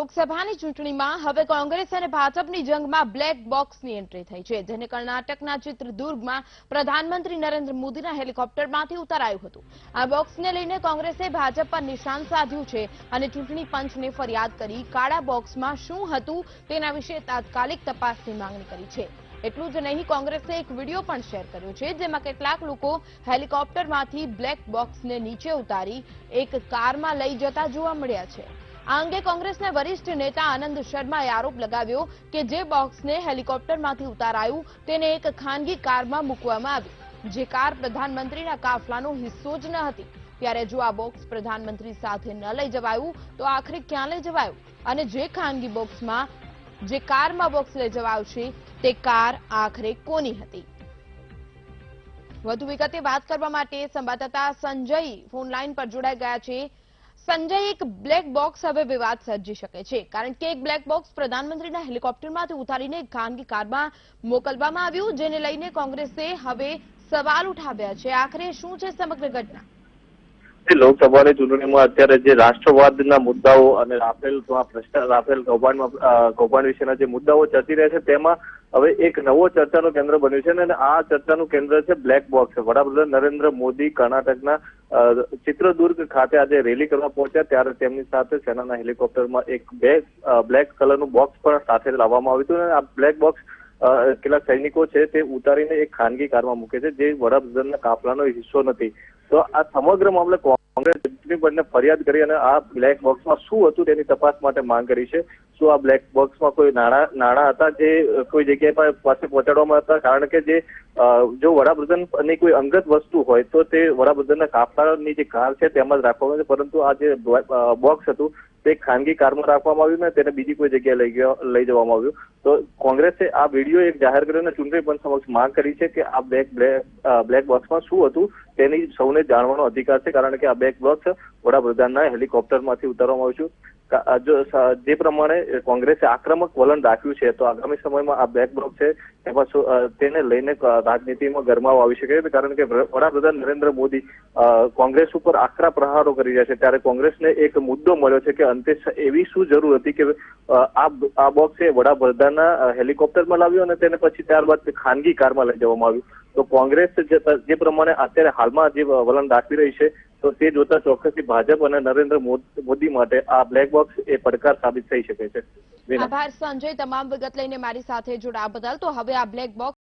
લોકસભાની ચૂંટણીમાં હવે કોંગ્રેસ અને ભાજપની જંગમાં બ્લેક બોક્સની એન્ટ્રી થઈ છે, જેને કર્ણાટકના ચિત્રદુર્ગમાં પ્રધાનમંત્રી નરેન્દ્ર મોદીના હેલિકોપ્ટરમાંથી ઉતારાયું હતું. આ બોક્સને લઈને કોંગ્રેસે ભાજપ પર નિશાન સાધ્યું છે અને ચૂંટણી પંચને ફરિયાદ કરી કાળા બોક્સમાં શું હતું તેના વિશે તાત્કાલિક તપાસની માંગણી કરી છે. એટલું જ નહીં, કોંગ્રેસે એક વીડિયો પણ શેર કર્યો છે, જેમાં કેટલાક લોકો હેલિકોપ્ટરમાંથી બ્લેક બોક્સને નીચે ઉતારી એક કારમાં લઈ જતા જોવા મળ્યા છે. આ અંગે કોંગ્રેસના વરિષ્ઠ નેતા આનંદ શર્માએ આરોપ લગાવ્યો કે જે બોક્સને હેલિકોપ્ટરમાંથી ઉતારાયું તેને એક ખાનગી કારમાં મૂકવામાં આવ્યું. જે કાર પ્રધાનમંત્રીના કાફલાનો હિસ્સો જ ન હતી. ત્યારે જો આ બોક્સ પ્રધાનમંત્રી સાથે ન લઈ જવાયું, તો આખરે ક્યાં લઈ જવાયું? અને જે ખાનગી બોક્સમાં, જે કારમાં બોક્સ લઈ જવાયું છે તે કાર આખરે કોની હતી? વધુ વિગતે વાત કરવા માટે સંવાદદાતા સંજય ફોન લાઈન પર જોડાઈ ગયા છે. સંજય એક બ્લેક બોક્સ હવે વિવાદ સર્જી શકે છે. કારણ કે એક બ્લેક બોક્સ પ્રધાનમંત્રીના હેલિકોપ્ટરમાંથી ઉતારીને ખાનગી કારમાં મોકલવામાં આવ્યું, જેને લઈને કોંગ્રેસે હવે સવાલ ઉઠાવ્યા છે. આખરે શું છે સમગ્ર ઘટના? લોકસભાની ચૂંટણીમાં અત્યારે જે રાષ્ટ્રવાદના મુદ્દાઓ અને રાફેલ રાફેલ કૌભાંડમાં કૌભાંડ વિશેના જે મુદ્દાઓ ચર્ચી રહ્યા છે, તેમાં હવે એક નવો ચર્ચાનું કેન્દ્ર બન્યું છે અને આ ચર્ચાનું કેન્દ્ર છે બ્લેક બોક્સ વડાપ્રધાન નરેન્દ્ર મોદી કર્ણાટકના ચિત્રદુર્ગ ખાતે આજે રેલી કરવા પહોંચ્યા. ત્યારે તેમની સાથે સેનાના હેલિકોપ્ટરમાં એક બે બ્લેક કલરનું બોક્સ પણ સાથે લાવવામાં આવ્યું હતું. અને આ બ્લેક બોક્સ કેટલાક સૈનિકો છે તે ઉતારીને એક ખાનગી કારમાં મૂકે છે, જે વડાપ્રધાનના કાફલાનો હિસ્સો નથી. તો આ સમગ્ર મામલે કોંગ્રેસ ચૂંટણી પંચને ફરિયાદ કરી અને આ બ્લેક બોક્સમાં શું હતું તેની તપાસ માટે માંગ કરી છે. શું આ બ્લેક બોક્સમાં કોઈ નાણાં નાણાં હતા જે કોઈ જગ્યાએ પાસે પહોંચાડવામાં હતા? કારણ કે જે જો વડાપ્રધાનની કોઈ અંગત વસ્તુ હોય તો તે વડાપ્રધાનના કાફલાની જે કાર છે તેમાં જ રાખવામાં આવે પરંતુ આ જે બોક્સ હતું તે ખાનગી કારમાં રાખવામાં આવ્યું ને તેને બીજી કોઈ જગ્યાએ લઈ ગયો, લઈ જવામાં આવ્યું. તો કોંગ્રેસે આ વીડિયો એક જાહેર કર્યો અને ચૂંટણી પંચ સમક્ષ માંગ કરી છે કે આ બ્લેક બ્લેક બોક્સમાં શું હતું તેની સૌને જાણવાનો અધિકાર છે. કારણ કે આ બ્લેક બોક્સ વડાપ્રધાનના હેલિકોપ્ટરમાંથી ઉતારવામાં આવ્યું છે. જો જે પ્રમાણે કોંગ્રેસે આક્રમક વલણ રાખ્યું છે, તો આગામી સમયમાં આ બ્લેક છે, એમાં તેને લઈને રાજનીતિમાં ગરમાવો આવી શકે છે, કારણ કે વડાપ્રધાન નરેન્દ્ર મોદી કોંગ્રેસ ઉપર આકરા પ્રહારો કરી રહ્યા છે, ત્યારે કોંગ્રેસને એક મુદ્દો મળ્યો છે કે અંતે એવી શું જરૂર હતી કે આ બોક્સ એ વડાપ્રધાનના હેલિકોપ્ટરમાં લાવ્યું અને તેને પછી ત્યારબાદ ખાનગી કારમાં લઈ જવામાં આવ્યું. તો કોંગ્રેસ જે પ્રમાણે અત્યારે હાલમાં જે વલણ દાખવી રહી છે, તો તે જોતા ચોક્કસથી ભાજપ અને નરેન્દ્ર મોદ- મોદી માટે આ બ્લેક બોક્સ એ પડકાર સાબિત થઈ શકે છે. આભાર સંજય, તમામ વિગત લઈને મારી સાથે જોડાવા બદલ. તો હવે આ બ્લેક બોક્સ